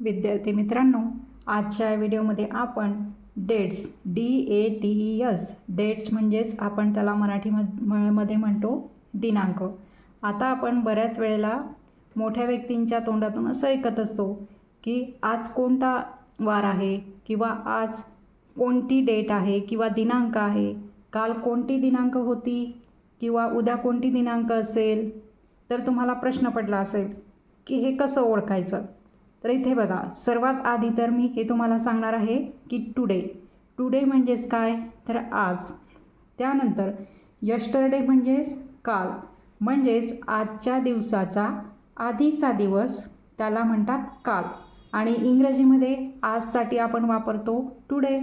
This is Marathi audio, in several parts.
विद्यार्थी मित्रांनो आजच्या व्हिडिओमध्ये आपण dates D A T E S dates म्हणजेच आपण त्याला मराठी म- मध्ये म्हणतो दिनांक. आता आपण बऱ्याच वेळेला मोठ्या व्यक्तींच्या तोंडातून असं ऐकत असतो की आज कोणता वार आहे किंवा आज कोणती डेट आहे किंवा दिनांक आहे काल कोणती दिनांक होती किंवा उद्या कोणती दिनांक असेल तर तुम्हाला प्रश्न पडला असेल की हे कसं ओळखायचं? तर इथे बघा सर्वात आधी तर मी हे तुम्हाला सांगणार आहे की टुडे टुडे म्हणजेच काय? तर आज. त्यानंतर यस्टरडे म्हणजेच काल. म्हणजेच आजच्या दिवसाचा आधीचा दिवस त्याला म्हणतात काल. आणि इंग्रजीमध्ये आजसाठी आपण वापरतो टुडे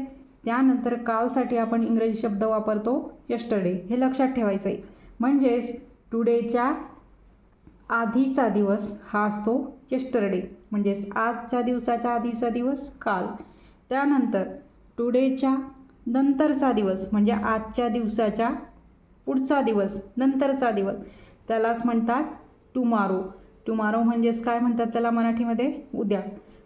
त्यानंतर कालसाठी आपण इंग्रजी शब्द वापरतो यस्टरडे हे लक्षात ठेवायचं आहे म्हणजेच टुडेच्या आधीचा दिवस हा असतो यस्टरडे म्हणजेच आजच्या दिवसाच्या आधीचा दिवस काल. त्यानंतर टुडेच्या नंतरचा दिवस म्हणजे आजच्या दिवसाच्या पुढचा दिवस नंतरचा दिवस. त्यालाच म्हणतात टुमारो. टुमारो म्हणजेच काय म्हणतात त्याला मराठीमध्ये? उद्या.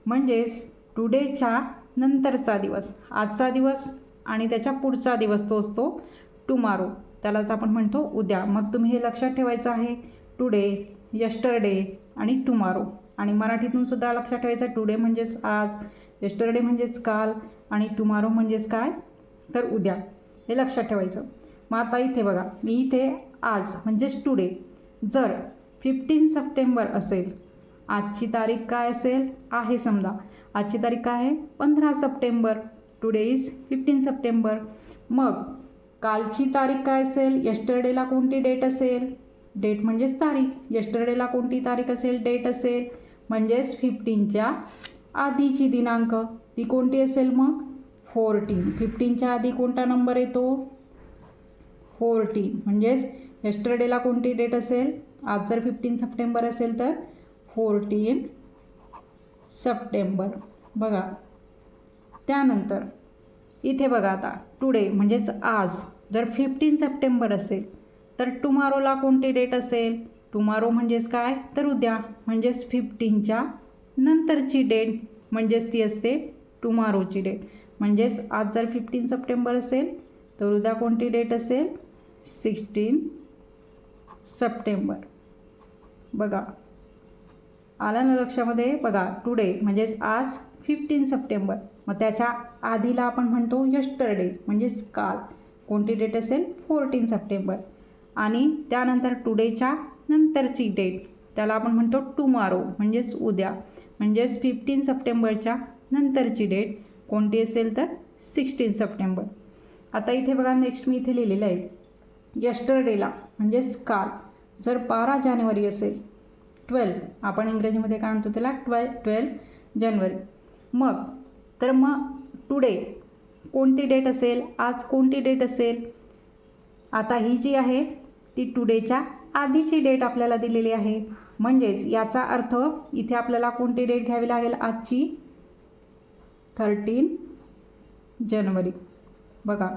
म्हणजेच टुडेच्या नंतरचा दिवस. आजचा दिवस आणि त्याच्या पुढचा दिवस तो असतो टुमारो. त्यालाच आपण म्हणतो उद्या. मग तुम्ही हे लक्षात ठेवायचं आहे टुडे यस्टरडे आणि टुमारो. आणि मराठीतून सुद्धा लक्षात ठेवायचं टुडे म्हणजेच आज यस्टरडे म्हणजेच काल आणि टुमारो म्हणजेच काय? तर उद्या. हे लक्षात ठेवायचं. मग आता इथे बघा. मी इथे आज म्हणजेच टुडे जर फिफ्टीन सप्टेंबर असेल आजची तारीख काय असेल? आहे समजा. आजची तारीख काय आहे? पंधरा September. Today is fifteen September. मग कालची तारीख काय असेल? यस्टरडेला कोणती डेट असेल? डेट म्हणजेच तारीख. यस्टरडेला कोणती तारीख असेल? डेट असेल. म्हणजेच फिफ्टीनच्या आधीची दिनांक. ती कोणती असेल मग? फोर्टीन फिफ्टीनच्या आधी कोणता नंबर येतो? फोर्टीन म्हणजेच यस्टरडेला कोणती डेट असेल? आज जर फिफ्टीन सप्टेंबर असेल तर फोर्टीन सप्टेंबर. बघा. त्यानंतर इथे बघा आता. टुडे म्हणजेच आज. जर फिफ्टीन सप्टेंबर असेल तर टुमारोला कोणती डेट असेल? टुमारो म्हणजेच काय? तर उद्या म्हणजेच फिफ्टीनच्या नंतरची डेट म्हणजेच ती असते टुमारोची डेट म्हणजेच आज जर फिफ्टीन सप्टेंबर असेल तर उद्या कोणती डेट असेल? Sixteen September. बघा आलं ना लक्षामध्ये? बघा टुडे म्हणजेच आज फिफ्टीन सप्टेंबर. मग त्याच्या आधीला आपण म्हणतो यस्टरडे म्हणजेच काल. कोणती डेट असेल? Fourteen September. आणि त्यानंतर टुडेच्या नंतरची डेट. त्याला आपण म्हणतो टुमारो म्हणजेच उद्या. म्हणजेच फिफ्टीन सप्टेंबरच्या नंतरची डेट. कोणती असेल तर सिक्स्टीन सप्टेंबर. आता इथे बघा नेक्स्ट मी इथे लिहिलेलं आहे. यस्टरडेला म्हणजेच काल जर बारा जानेवारी असेल ट्वेल्व आपण इंग्रजीमध्ये काय म्हणतो त्याला? Twelve twelve January. मग तर मग टुडे कोणती डेट असेल? आज कोणती डेट असेल? आता ही जी आहे ती टुडेच्या आधीची डेट आपल्याला दिलेली आहे. म्हणजेच याचा अर्थ इथे आपल्याला कोणती डेट घ्यावी लागेल? आजची थर्टीन जानेवारी. बघा.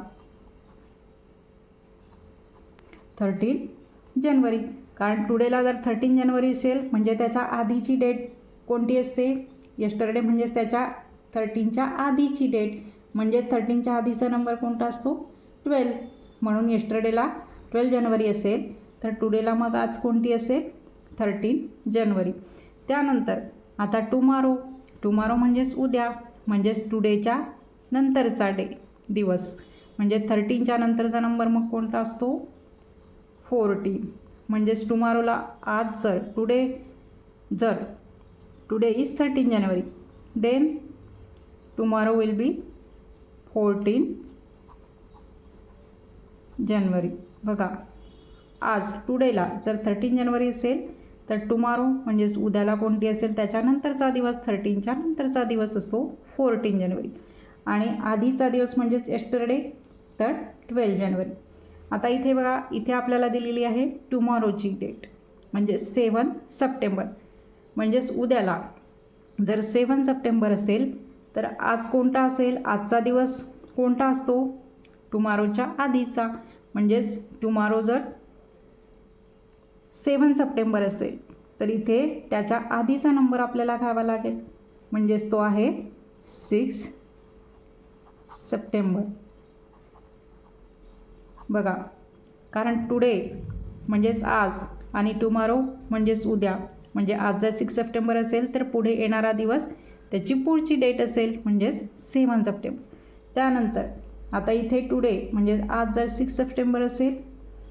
Thirteen January. कारण टुडेला जर थर्टीन जानेवारी असेल म्हणजे त्याच्या आधीची डेट कोणती असते? यस्टरडे म्हणजेच त्याच्या थर्टीनच्या आधीची डेट. म्हणजे थर्टीनच्या आधीचा नंबर कोणता असतो? ट्वेल्व म्हणून यस्टरडेला ट्वेल्व जानेवारी असेल. तर टुडेला मग आज कोणती असेल? Thirteen January. त्यानंतर आता टुमारो टुमारो म्हणजेच उद्या. म्हणजेच टुडेच्या नंतरचा डे दिवस. म्हणजे थर्टीनच्या नंतरचा नंबर मग कोणता असतो? फोर्टीन म्हणजेच टुमारोला आज जर टुडे जर today is thirteen January. Then tomorrow will be fourteen January. बघा. आज टुडेला जर थर्टीन जानेवारी असेल तर टुमारो म्हणजेच उद्याला कोणती असेल त्याच्यानंतरचा दिवस थर्टीनच्या नंतरचा दिवस असतो फोर्टीन जानेवारी. आणि आधीचा दिवस म्हणजेच एस्टरडे तर ट्वेल्व जानेवारी. आता इथे बघा इथे आपल्याला दिलेली आहे टुमॉरोची डेट म्हणजे सेवन सप्टेंबर. म्हणजेच उद्याला जर सेवन सप्टेंबर असेल तर आज कोणता असेल आजचा दिवस कोणता असतो? टुमारोच्या आधीचा. म्हणजेच टुमारो जर सेवन सप्टेंबर असेल. तर इथे त्याच्या आधीचा नंबर आपल्याला घ्यावा लागेल. म्हणजेच तो आहे सिक्स सप्टेंबर. बघा कारण टुडे म्हणजेच आज आणि टुमारो म्हणजेच उद्या. म्हणजे आज जर सिक्स सप्टेंबर असेल तर पुढे येणारा दिवस त्याची पुढची डेट असेल म्हणजेच सेवन सप्टेंबर. त्यानंतर आता इथे टुडे म्हणजे आज जर सिक्स सप्टेंबर असेल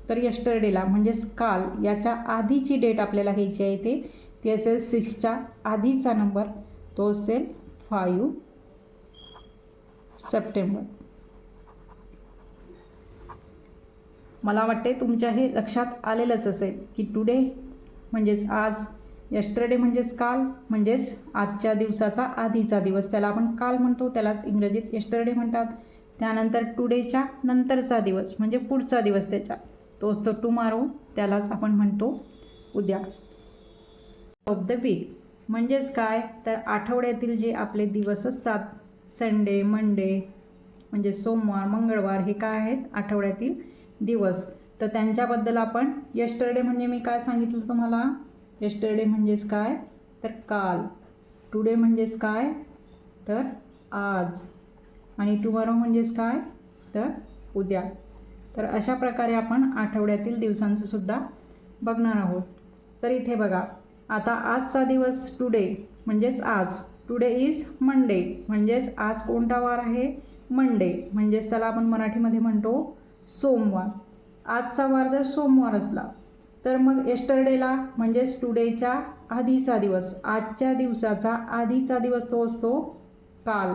तर यस्टरडेला म्हणजेच काल याच्या आधीची डेट आपल्याला घ्यायची आहे ते ती असेल सिक्सच्या आधीचा नंबर तो असेल फायू सप्टेंबर. मला वाटते तुमच्या हे लक्षात आलेलंच असेल की टुडे म्हणजेच आज यस्टरडे म्हणजेच काल म्हणजेच आजच्या दिवसाचा आधीचा दिवस. त्याला आपण काल म्हणतो त्यालाच इंग्रजीत यस्टरडे म्हणतात. त्यानंतर टुडेच्या नंतरचा दिवस म्हणजे पुढचा दिवस त्याच्या तो असतो टुमारो त्यालाच आपण म्हणतो उद्या. ऑफ द वीक म्हणजेच काय? तर आठवड्यातील जे आपले दिवस असतात संडे मंडे म्हणजे सोमवार मंगळवार हे काय आहेत? आठवड्यातील दिवस. तर त्यांच्याबद्दल आपण यस्टरडे म्हणजे मी काय सांगितलं तुम्हाला? यस्टरडे म्हणजेच काय? तर काल. टुडे म्हणजेच काय? तर आज. आणि टुमारो म्हणजेच काय? तर उद्या. तर अशा प्रकारे आपण आठवड्यातील दिवसांचं सुद्धा बघणार आहोत. तर इथे बघा आता आजचा दिवस टुडे म्हणजेच आज. टुडे इज मंडे म्हणजेच आज कोणता वार आहे? मंडे म्हणजेच त्याला आपण मराठीमध्ये म्हणतो सोमवार. आजचा वार जर सोमवार असला तर मग एस्टरडेला म्हणजेच टुडेच्या आधीचा दिवस आजच्या दिवसाचा आधीचा दिवस तो असतो काल.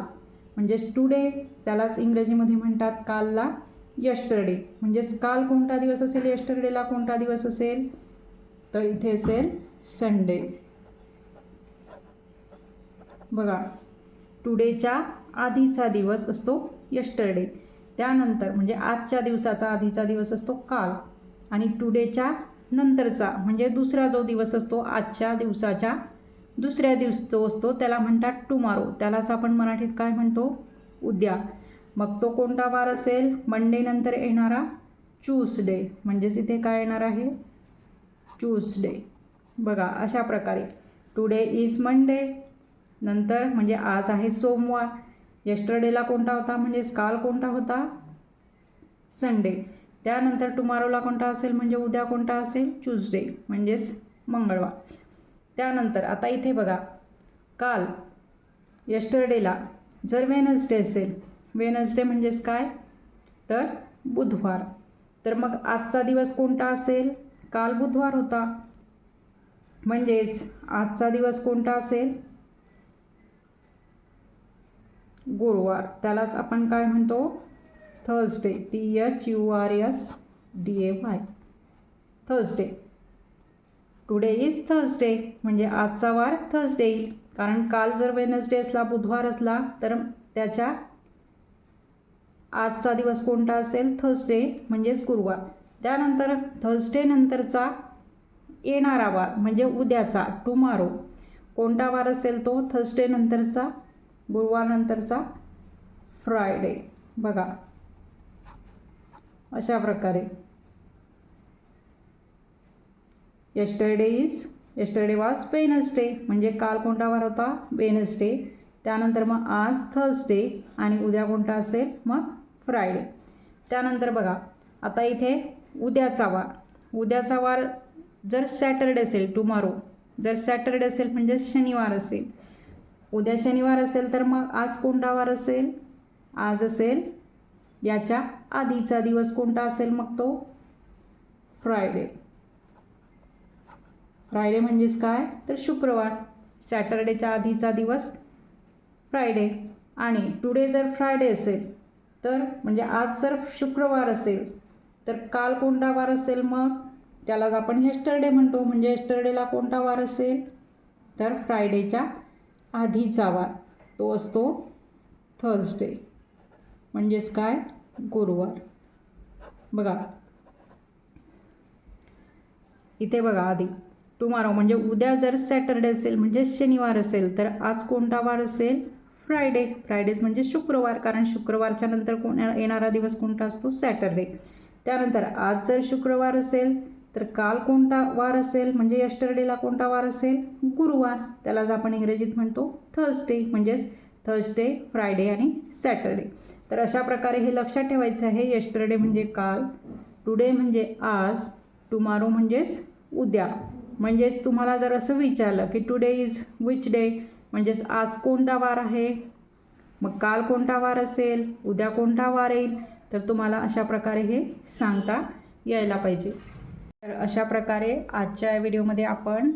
म्हणजेच टुडे त्यालाच इंग्रजीमध्ये म्हणतात कालला यस्टरडे म्हणजेच काल कोणता दिवस असेल? यस्टरडेला कोणता दिवस असेल? तर इथे असेल संडे बघा टुडेच्या आधीचा दिवस असतो यस्टरडे त्यानंतर म्हणजे आजच्या दिवसाचा आधीचा दिवस असतो काल. आणि टुडेच्या नंतरचा म्हणजे दुसरा जो दिवस असतो आजच्या दिवसाच्या दुसऱ्या दिवस जो असतो त्याला म्हणतात टुमारो त्यालाच आपण मराठीत काय म्हणतो? उद्या. मग तो कोणता वार असेल? मंडेनंतर येणारा ट्यूसडे म्हणजेच इथे काय येणार आहे? ट्यूसडे बघा अशा प्रकारे. टुडे इज मंडे नंतर म्हणजे आज आहे सोमवार. यस्टरडेला कोणता होता? म्हणजेच काल कोणता होता? संडे त्यानंतर टुमारोला कोणता असेल? म्हणजे उद्या कोणता असेल? ट्यूजडे म्हणजेच मंगळवार. त्यानंतर आता इथे बघा. काल. यस्टरडेला जर वेनसडे असेल वेनसडे म्हणजेच काय? तर बुधवार. तर मग आजचा दिवस कोणता असेल? काल बुधवार होता. म्हणजेच आजचा दिवस कोणता असेल? गुरुवार. त्यालाच आपण काय म्हणतो? Thursday. T H U R S D A Y Thursday. Today is Thursday म्हणजे आजचा वार थर्सडे येईल. कारण काल जर वेनसडे असला बुधवार असला तर त्याच्या आजचा दिवस कोणता असेल? थर्सडे म्हणजेच गुरुवार. त्यानंतर थर्सडे नंतरचा येणारा वार म्हणजे उद्याचा टुमारो कोणता वार असेल तो? थर्सडे नंतरचा गुरुवार नंतरचा फ्रायडे बघा. अशा प्रकारे. Yesterday is yesterday was Wednesday म्हणजे काल कोणता वार होता? वेनसडे त्यानंतर मग आज थर्सडे आणि उद्या कोणता असेल? मग फ्रायडे. त्यानंतर बघा आता इथे उद्याचा वार. उद्याचा वार जर सॅटरडे असेल टुमारो जर सॅटरडे असेल म्हणजे शनिवार असेल. उद्या शनिवार असेल तर मग आज कोणता वार असेल? आज असेल याच्या आधीचा दिवस कोणता असेल मग तो? फ्रायडे. फ्रायडे म्हणजेच काय? तर शुक्रवार सॅटरडेच्या आधीचा दिवस फ्रायडे. आणि टुडे जर फ्रायडे असेल तर म्हणजे आज जर शुक्रवार असेल तर काल कोणता वार असेल मग? त्याला आपण हेस्टरडे म्हणतो. म्हणजे हेस्टरडेला कोणता वार असेल? तर फ्रायडेच्या आधीचा वार. तो असतो थर्सडे. म्हणजेच काय? गुरुवार. बघा. इथे बघा आधी. टुमारो म्हणजे उद्या जर सॅटरडे असेल म्हणजे शनिवार असेल तर आज कोणता वार असेल? फ्रायडे. फ्रायडेज म्हणजे शुक्रवार कारण शुक्रवारच्या नंतर कोण येणारा दिवस कोणता असतो? सॅटरडे. त्यानंतर आज जर शुक्रवार असेल तर काल कोणता वार असेल? म्हणजे यस्टरडेला कोणता वार असेल? गुरुवार. त्यालाच आपण इंग्रजीत म्हणतो थर्सडे म्हणजेच थर्सडे फ्रायडे आणि सॅटरडे. तर अशा प्रकारे हे लक्षात ठेवायचं आहे यस्टरडे म्हणजे काल टुडे म्हणजे आज टुमारो म्हणजेच उद्या. म्हणजेच तुम्हाला जर असं विचारलं की टुडे इज विच डे? म्हणजेच आज कोणता वार आहे? मग काल कोणता वार असेल? उद्या कोणता वार येईल? तर तुम्हाला अशा प्रकारे हे सांगता यायला पाहिजे. तर अशा प्रकारे आजच्या व्हिडिओमध्ये आपण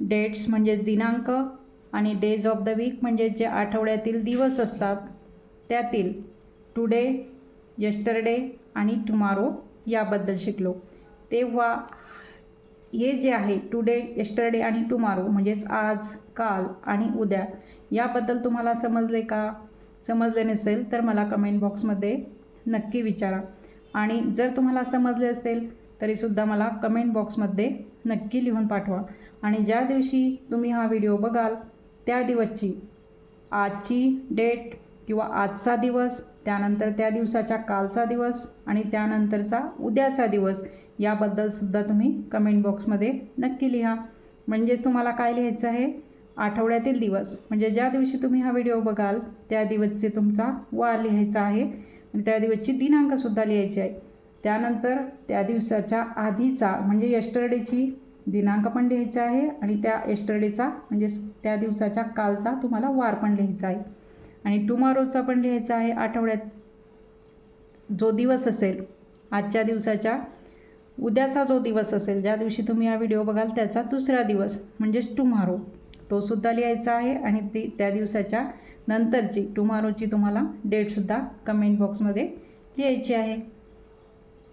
डेट्स म्हणजेच दिनांक आणि डेज ऑफ द वीक म्हणजे जे आठवड्यातील दिवस असतात त्यातील टुडे यस्टरडे आणि टुमारो याबद्दल शिकलो. तेव्हा हे जे आहे टुडे यस्टरडे आणि टुमारो म्हणजेच आज काल आणि उद्या याबद्दल तुम्हाला समजले का? समजले नसेल तर मला कमेंट बॉक्समध्ये नक्की विचारा. आणि जर तुम्हाला समजले असेल तरीसुद्धा मला कमेंट बॉक्समध्ये नक्की लिहून पाठवा. आणि ज्या दिवशी तुम्ही हा व्हिडिओ बघाल त्या दिवसची आजची डेट किंवा आजचा दिवस त्यानंतर त्या दिवसाच्या कालचा दिवस आणि त्यानंतरचा उद्याचा दिवस याबद्दलसुद्धा तुम्ही कमेंट बॉक्समध्ये नक्की लिहा. म्हणजेच तुम्हाला काय लिहायचं आहे? आठवड्यातील दिवस. म्हणजे ज्या दिवशी तुम्ही हा व्हिडिओ बघाल त्या दिवसचे तुमचा वार लिहायचा आहे. आणि त्या दिवसची दिनांकसुद्धा लिहायची आहे. त्यानंतर त्या दिवसाच्या आधीचा म्हणजे यस्टरडेची दिनांक पण लिहायचा आहे आणि त्या यस्टरडेचा म्हणजेच त्या दिवसाच्या कालचा तुम्हाला वार पण लिहायचा आहे. आणि टुमारोचा पण लिहायचा आहे आठवड्यात. जो दिवस असेल आजच्या दिवसाच्या उद्याचा जो दिवस असेल ज्या दिवशी तुम्ही हा व्हिडिओ बघाल त्याचा दुसरा दिवस म्हणजेच टुमारो तो सुद्धा लिहायचा आहे आणि ती त्या दिवसाच्या नंतरची टुमारोची तुम्हाला डेटसुद्धा कमेंट बॉक्समध्ये लिहायची आहे.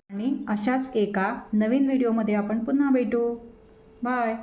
आणि अशाच एका नवीन व्हिडिओमध्ये आपण पुन्हा भेटू. बाय